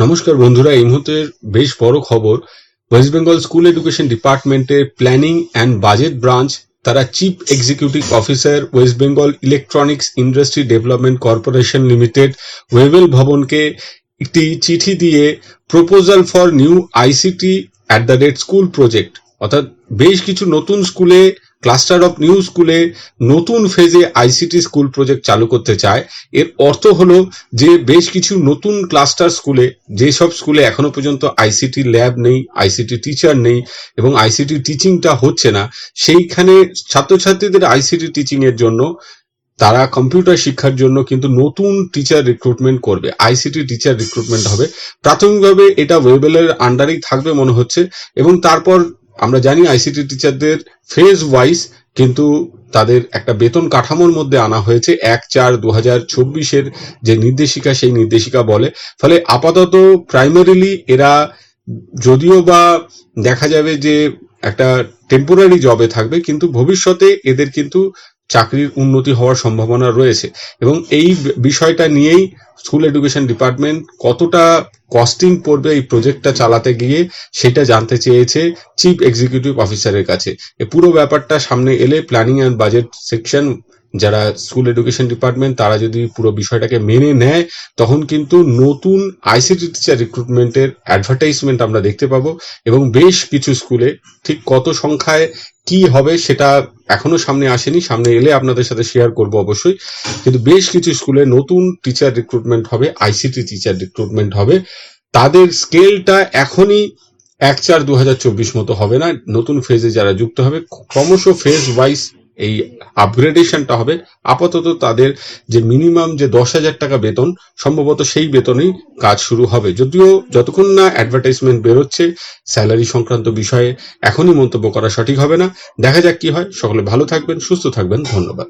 নমস্কার বন্ধুরা, এই মুহূর্তের বেশ বড় খবর ওয়েস্ট বেঙ্গল স্কুল এডুকেশন ডিপার্টমেন্টের প্ল্যানিং অ্যান্ড বাজেট ব্রাঞ্চ তারা chief executive officer West Bengal electronics industry development corporation limited Webel ভবনকে একটি চিঠি দিয়ে proposal for new ICT at the rate school project অর্থাৎ বেশ কিছু নতুন স্কুলে ক্লাস্টার অফ নিউ স্কুলে নতুন ফেজে আইসিটি স্কুল প্রজেক্ট চালু করতে চায়। এর অর্থ হলো যে বেশ কিছু নতুন ক্লাস্টার স্কুলে যেসব স্কুলে এখনও পর্যন্ত আইসিটি ল্যাব নেই আইসিটি টিচার নেই এবং আইসিটি টিচিংটা হচ্ছে না, সেইখানে ছাত্রছাত্রীদের আইসিটি টিচিং এর জন্য তারা কম্পিউটার শিক্ষার জন্য কিন্তু নতুন টিচার রিক্রুটমেন্ট করবে। আইসিটি টিচার রিক্রুটমেন্ট হবে। প্রাথমিকভাবে এটা ওয়েবেলের আন্ডারেই থাকবে মনে হচ্ছে এবং তারপর আমরা জানি আইসিটি টিচারদের ফেজ ওয়াইজ কিন্তু তাদের একটা বেতন কাঠামোর মধ্যে আনা হয়েছে এক চার দু হাজার চব্বিশের যে নির্দেশিকা, সেই নির্দেশিকা বলে। ফলে আপাতত প্রাইমারিলি এরা যদিও বা দেখা যাবে যে একটা টেম্পোরারি জবে থাকবে, কিন্তু ভবিষ্যতে এদের কিন্তু চাকরির উন্নতি হওয়ার সম্ভাবনা রয়েছে। এবং এই বিষয়টা নিয়েই স্কুল এডুকেশন ডিপার্টমেন্ট কতটা কস্টিং পড়বে এই প্রজেক্টটা চালাতে গিয়ে, সেটা জানতে চেয়েছে চিফ এক্সিকিউটিভ অফিসারের কাছে। পুরো ব্যাপারটা সামনে এলে প্ল্যানিং অ্যান্ড বাজেট সেকশন যারা স্কুল এডুকেশন ডিপার্টমেন্ট তারা যদি পুরো বিষয়টাকে মেনে নেয়, তখন কিন্তু নতুন আইসিটি টিচার রিক্রুটমেন্টের অ্যাডভার্টাইজমেন্ট আমরা দেখতে পাবো এবং বেশ কিছু স্কুলে ঠিক কত সংখ্যায় কি হবে সেটা এখনও সামনে আসেনি। সামনে এলে আপনাদের সাথে শেয়ার করব অবশ্যই। কিন্তু বেশ কিছু স্কুলে নতুন টিচার রিক্রুটমেন্ট হবে আইসিটি টিচার রিক্রুটমেন্ট হবে। তাদের স্কেলটা এখনই এক চার দু হাজার চব্বিশ মতো হবে না। নতুন ফেজে যারা যুক্ত হবে, ক্রমশ ফেজ ওয়াইজ এই আপগ্রেডেশনটা হবে। আপাতত তাদের যে মিনিমাম যে দশ হাজার টাকা বেতন, সম্ভবত সেই বেতনেই কাজ শুরু হবে। যদিও যতক্ষণ না অ্যাডভার্টাইজমেন্ট বেরোচ্ছে স্যালারি সংক্রান্ত বিষয়ে এখনই মন্তব্য করা সঠিক হবে না। দেখা যাক কি হয়। সকলে ভালো থাকবেন, সুস্থ থাকবেন। ধন্যবাদ।